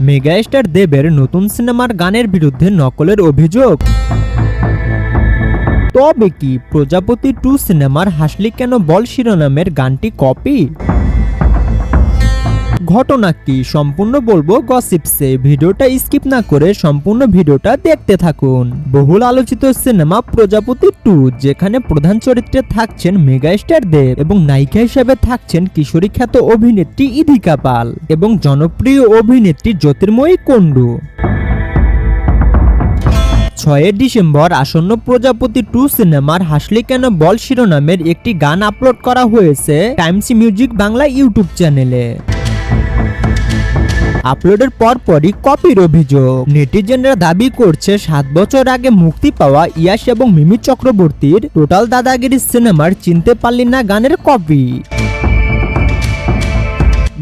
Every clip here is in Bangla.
মেগাস্টার দেবের নতুন সিনেমার গানের বিরুদ্ধে নকলের অভিযোগ? তবে কি প্রজাপতি টু সিনেমার হাসলি কেন বল শিরোনামের গানটি কপি? ঘটনা কি সম্পূর্ণ বলব গসিপসে ভিডিওটা স্কিপ না করে সম্পূর্ণ ভিডিওটা দেখতে থাকুন। বহুল আলোচিত সিনেমা প্রজাপতি টু, যেখানে প্রধান চরিত্রে থাকছেন মেগাস্টার দেব এবং নায়িকা হিসেবে থাকছেন কিশোরী খ্যাত অভিনেত্রী ইধিকা পাল এবং জনপ্রিয় অভিনেত্রী জ্যোতির্ময়ী কুণ্ডু ছয় ডিসেম্বর আসন্ন প্রজাপতি টু সিনেমার হাসলি কেন বল শিরোনামের একটি গান আপলোড করা হয়েছে টাইমস মিউজিক বাংলা ইউটিউব চ্যানেলে। আপলোডের পরপরই কপির অভিযোগ। নেটিজেনরা দাবি করছে, সাত বছর আগে মুক্তি পাওয়া ইয়াস এবং মিমি চক্রবর্তীর টোটাল দাদাগিরি সিনেমার চিনতে পারলি না গানের কপি।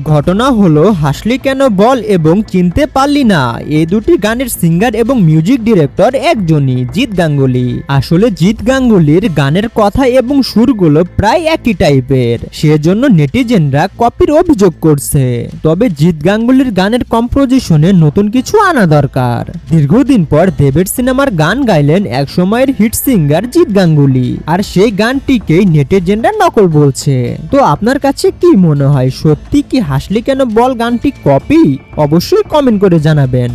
ঘটনা হলো, হাসলি কেন বল এবং চিনতে পারলি না? এই দুটি গানের সিঙ্গার এবং মিউজিক ডিরেক্টর একজনই, জিৎ গাঙ্গুলি। আসলে জিৎ গাঙ্গুলির গানের কথা এবং সুরগুলো প্রায় একই টাইপের। সেজন্য নেটিজেনরা কপির অভিযোগ করছে। তবে জিৎ গাঙ্গুলির গানের কম্পোজিশনে নতুন কিছু আনা দরকার। দীর্ঘদিন পর দেবের সিনেমার গান গাইলেন এক সময়ের হিট সিঙ্গার জিৎ গাঙ্গুলি। আর সেই গানটিকেই নেটিজেনরা নকল বলছে। তো আপনার কাছে কি মনে হয়, সত্যি কি হাসলি কেন বল গানটি কপি? অবশ্যই কমেন্ট করে জানাবেন।